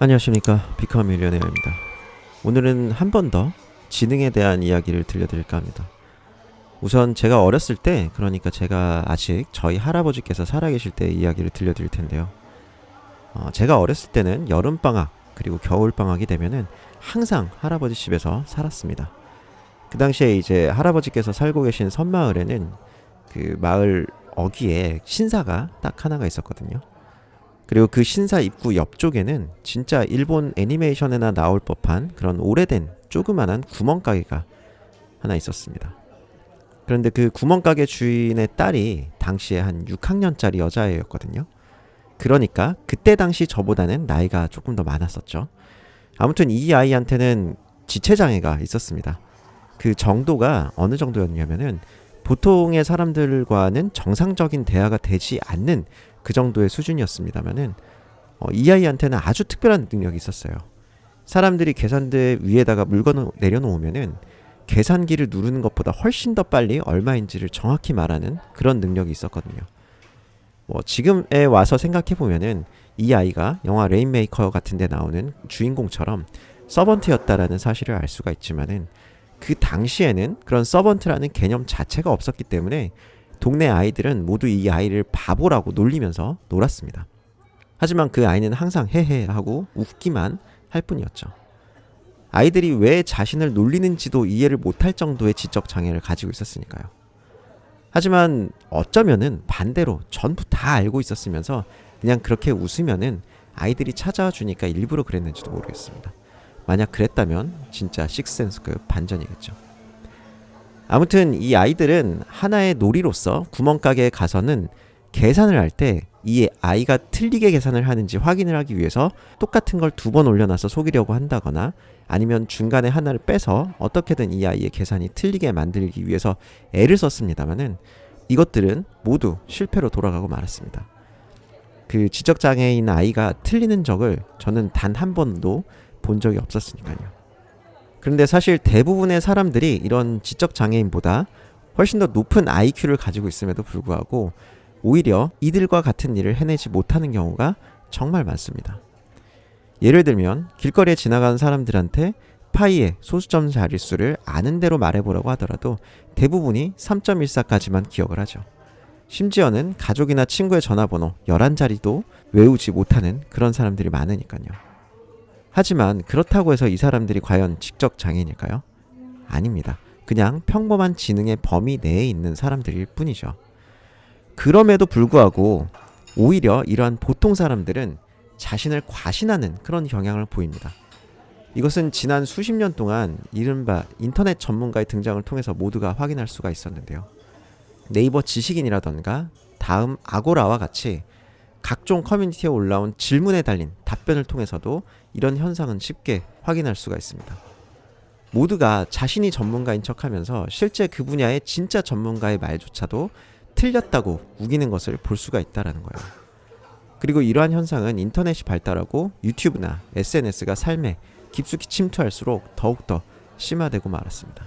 안녕하십니까 비컴 밀리언웨어입니다. 오늘은 한 번 더 지능에 대한 이야기를 들려드릴까 합니다. 우선 제가 어렸을 때 그러니까 제가 아직 저희 할아버지께서 살아계실 때 이야기를 들려드릴 텐데요. 어, 제가 어렸을 때는 여름방학 그리고 겨울방학이 되면은 항상 할아버지 집에서 살았습니다. 그 당시에 이제 할아버지께서 살고 계신 섬마을에는 그 마을 어귀에 신사가 딱 하나가 있었거든요. 그리고 그 신사 입구 옆쪽에는 진짜 일본 애니메이션에나 나올 법한 그런 오래된 조그만한 구멍가게가 하나 있었습니다. 그런데 그 구멍가게 주인의 딸이 당시에 한 6학년짜리 여자애였거든요. 그러니까 그때 당시 저보다는 나이가 조금 더 많았었죠. 아무튼 이 아이한테는 지체장애가 있었습니다. 그 정도가 어느 정도였냐면은 보통의 사람들과는 정상적인 대화가 되지 않는 그 정도의 수준이었습니다만은 어, 이 아이한테는 아주 특별한 능력이 있었어요. 사람들이 계산대 위에다가 물건을 내려놓으면은 계산기를 누르는 것보다 훨씬 더 빨리 얼마인지를 정확히 말하는 그런 능력이 있었거든요. 뭐 지금에 와서 생각해 보면은 이 아이가 영화 레인메이커 같은 데 나오는 주인공처럼 서번트였다라는 사실을 알 수가 있지만은 그 당시에는 그런 서번트라는 개념 자체가 없었기 때문에 동네 아이들은 모두 이 아이를 바보라고 놀리면서 놀았습니다. 하지만 그 아이는 항상 헤헤 하고 웃기만 할 뿐이었죠. 아이들이 왜 자신을 놀리는지도 이해를 못할 정도의 지적 장애를 가지고 있었으니까요. 하지만 어쩌면은 반대로 전부 다 알고 있었으면서 그냥 그렇게 웃으면은 아이들이 찾아와 주니까 일부러 그랬는지도 모르겠습니다. 만약 그랬다면 진짜 식센스급 반전이겠죠. 아무튼 이 아이들은 하나의 놀이로서 구멍가게에 가서는 계산을 할 때 이 아이가 틀리게 계산을 하는지 확인을 하기 위해서 똑같은 걸 두 번 올려놔서 속이려고 한다거나 아니면 중간에 하나를 빼서 어떻게든 이 아이의 계산이 틀리게 만들기 위해서 애를 썼습니다만은 이것들은 모두 실패로 돌아가고 말았습니다. 그 지적장애인 아이가 틀리는 적을 저는 단 한 번도 본 적이 없었으니까요. 그런데 사실 대부분의 사람들이 이런 지적 장애인보다 훨씬 더 높은 IQ를 가지고 있음에도 불구하고 오히려 이들과 같은 일을 해내지 못하는 경우가 정말 많습니다. 예를 들면 길거리에 지나가는 사람들한테 파이의 소수점 자릿수를 아는 대로 말해보라고 하더라도 대부분이 3.14까지만 기억을 하죠. 심지어는 가족이나 친구의 전화번호 11자리도 외우지 못하는 그런 사람들이 많으니까요. 하지만 그렇다고 해서 이 사람들이 과연 지적 장애인일까요? 아닙니다. 그냥 평범한 지능의 범위 내에 있는 사람들일 뿐이죠. 그럼에도 불구하고 오히려 이러한 보통 사람들은 자신을 과신하는 그런 경향을 보입니다. 이것은 지난 수십 년 동안 이른바 인터넷 전문가의 등장을 통해서 모두가 확인할 수가 있었는데요. 네이버 지식인이라던가 다음 아고라와 같이 각종 커뮤니티에 올라온 질문에 달린 답변을 통해서도 이런 현상은 쉽게 확인할 수가 있습니다. 모두가 자신이 전문가인 척 하면서 실제 그 분야의 진짜 전문가의 말조차도 틀렸다고 우기는 것을 볼 수가 있다라는 거예요. 그리고 이러한 현상은 인터넷이 발달하고 유튜브나 SNS가 삶에 깊숙이 침투할수록 더욱더 심화되고 말았습니다.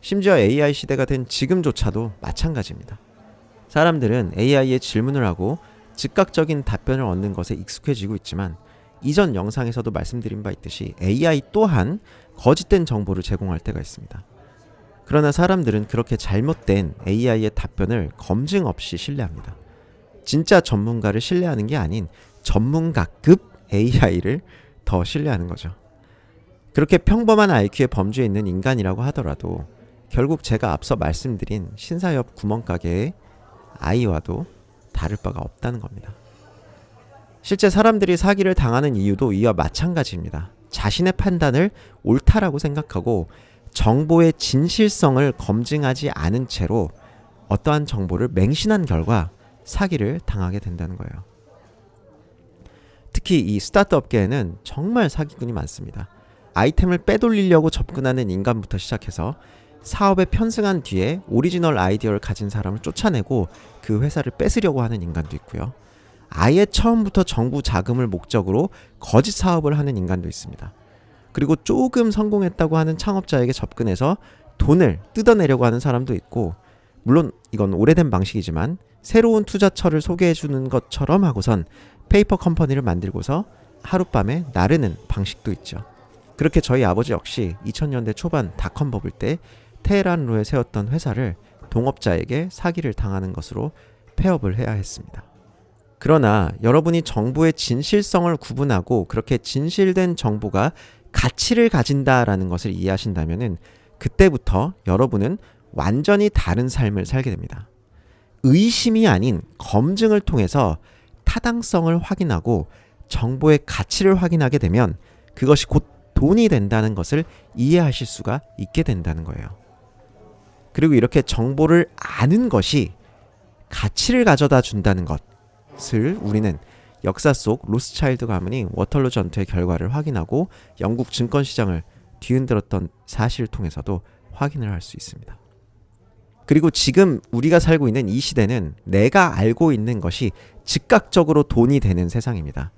심지어 AI 시대가 된 지금조차도 마찬가지입니다. 사람들은 AI에 질문을 하고 즉각적인 답변을 얻는 것에 익숙해지고 있지만 이전 영상에서도 말씀드린 바 있듯이 AI 또한 거짓된 정보를 제공할 때가 있습니다. 그러나 사람들은 그렇게 잘못된 AI의 답변을 검증 없이 신뢰합니다. 진짜 전문가를 신뢰하는 게 아닌 전문가급 AI를 더 신뢰하는 거죠. 그렇게 평범한 IQ의 범주에 있는 인간이라고 하더라도 결국 제가 앞서 말씀드린 신사엽 구멍가게의 아이와도 다를 바가 없다는 겁니다. 실제 사람들이 사기를 당하는 이유도 이와 마찬가지입니다. 자신의 판단을 옳다라고 생각하고 정보의 진실성을 검증하지 않은 채로 어떠한 정보를 맹신한 결과 사기를 당하게 된다는 거예요. 특히 이 스타트 업계에는 정말 사기꾼이 많습니다. 아이템을 빼돌리려고 접근하는 인간부터 시작해서 사업에 편승한 뒤에 오리지널 아이디어를 가진 사람을 쫓아내고 그 회사를 뺏으려고 하는 인간도 있고요. 아예 처음부터 정부 자금을 목적으로 거짓 사업을 하는 인간도 있습니다. 그리고 조금 성공했다고 하는 창업자에게 접근해서 돈을 뜯어내려고 하는 사람도 있고, 물론 이건 오래된 방식이지만 새로운 투자처를 소개해 주는 것처럼 하고선 페이퍼 컴퍼니를 만들고서 하룻밤에 나르는 방식도 있죠. 그렇게 저희 아버지 역시 2000년대 초반 닷컴 버블 때 테헤란로에 세웠던 회사를 동업자에게 사기를 당하는 것으로 폐업을 해야 했습니다. 그러나 여러분이 정보의 진실성을 구분하고 그렇게 진실된 정보가 가치를 가진다라는 것을 이해하신다면은 그때부터 여러분은 완전히 다른 삶을 살게 됩니다. 의심이 아닌 검증을 통해서 타당성을 확인하고 정보의 가치를 확인하게 되면 그것이 곧 돈이 된다는 것을 이해하실 수가 있게 된다는 거예요. 그리고 이렇게 정보를 아는 것이 가치를 가져다 준다는 것을 우리는 역사 속 로스차일드 가문이 워털루 전투의 결과를 확인하고 영국 증권 시장을 뒤흔들었던 사실을 통해서도 확인을 할 수 있습니다. 그리고 지금 우리가 살고 있는 이 시대는 내가 알고 있는 것이 즉각적으로 돈이 되는 세상입니다.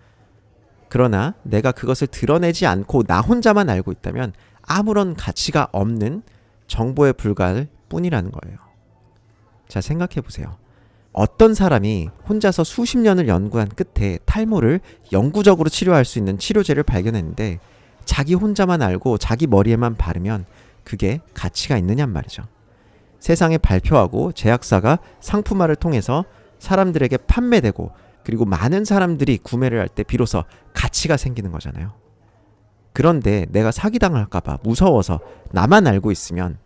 그러나 내가 그것을 드러내지 않고 나 혼자만 알고 있다면 아무런 가치가 없는 정보에 불과할 뿐이라는 거예요. 자, 생각해 보세요. 어떤 사람이 혼자서 수십 년을 연구한 끝에 탈모를 영구적으로 치료할 수 있는 치료제를 발견했는데 자기 혼자만 알고 자기 머리에만 바르면 그게 가치가 있느냔 말이죠. 세상에 발표하고 제약사가 상품화를 통해서 사람들에게 판매되고 그리고 많은 사람들이 구매를 할 때 비로소 가치가 생기는 거잖아요. 그런데 내가 사기당할까봐 무서워서 나만 알고 있으면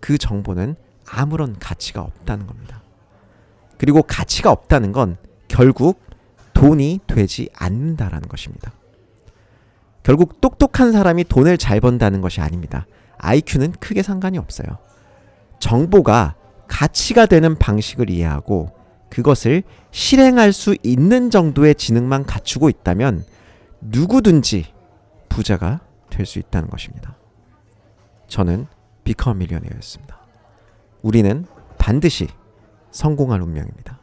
그 정보는 아무런 가치가 없다는 겁니다. 그리고 가치가 없다는 건 결국 돈이 되지 않는다라는 것입니다. 결국 똑똑한 사람이 돈을 잘 번다는 것이 아닙니다. IQ는 크게 상관이 없어요. 정보가 가치가 되는 방식을 이해하고 그것을 실행할 수 있는 정도의 지능만 갖추고 있다면 누구든지 부자가 될 수 있다는 것입니다. 저는 비커 밀리언이었습니다. 우리는 반드시 성공할 운명입니다.